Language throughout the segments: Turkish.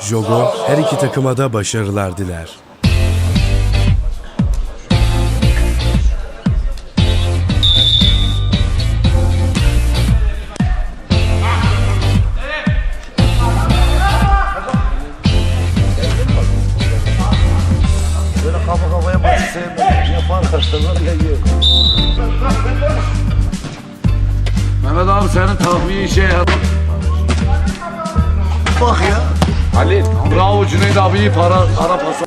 Jogo her iki takıma da başarılar diler. Kafa kafaya maçı ya yiyor. Mehmet abi senin tahmin işe yarar. Bak ya. Ali. Bravo Cüneyt abi iyi para, para pası.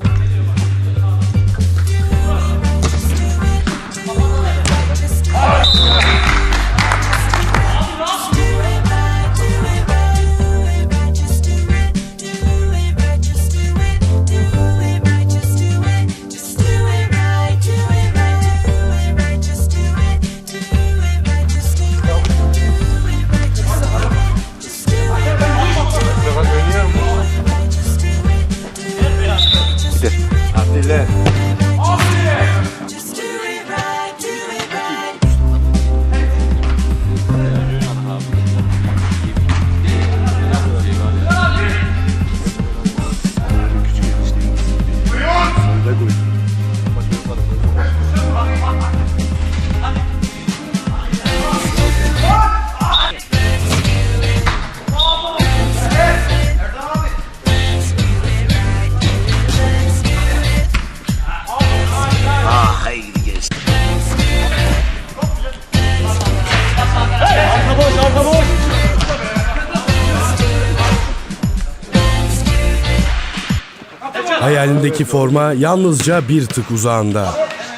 Hayalindeki forma yalnızca bir tık uzağında.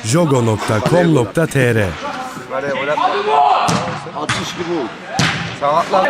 jogo.com.tr. Atış gibi oldu. Sanatlar.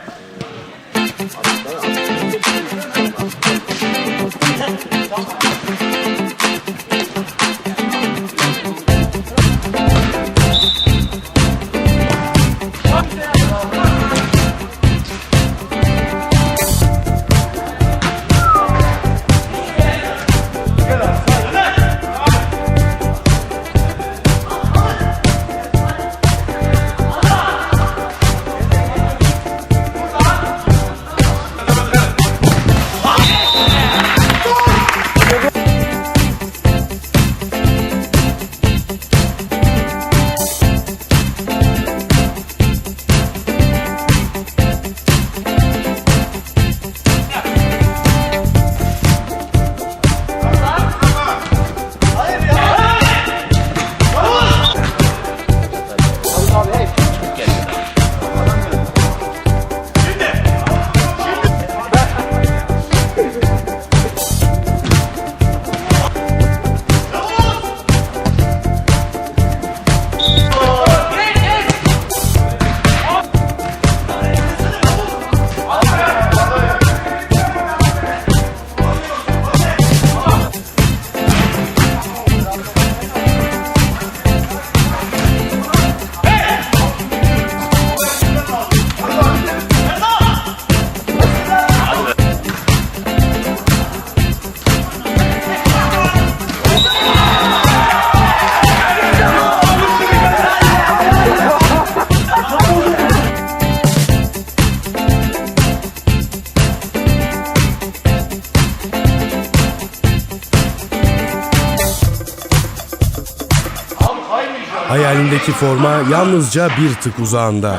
Hayalindeki forma yalnızca bir tık uzağında.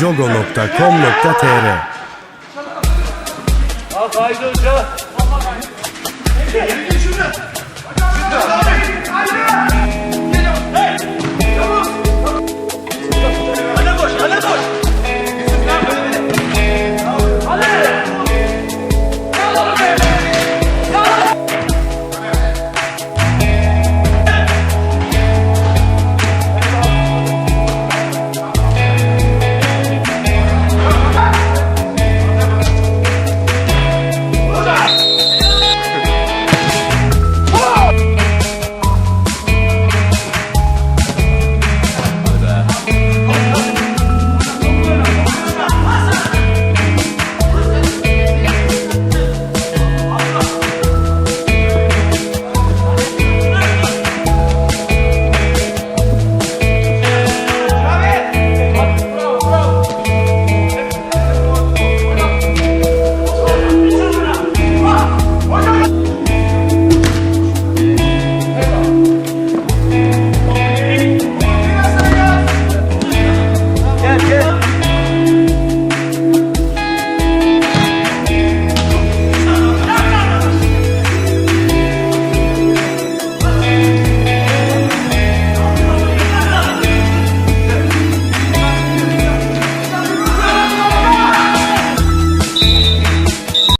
jogo.com.tr Haydi Hoca.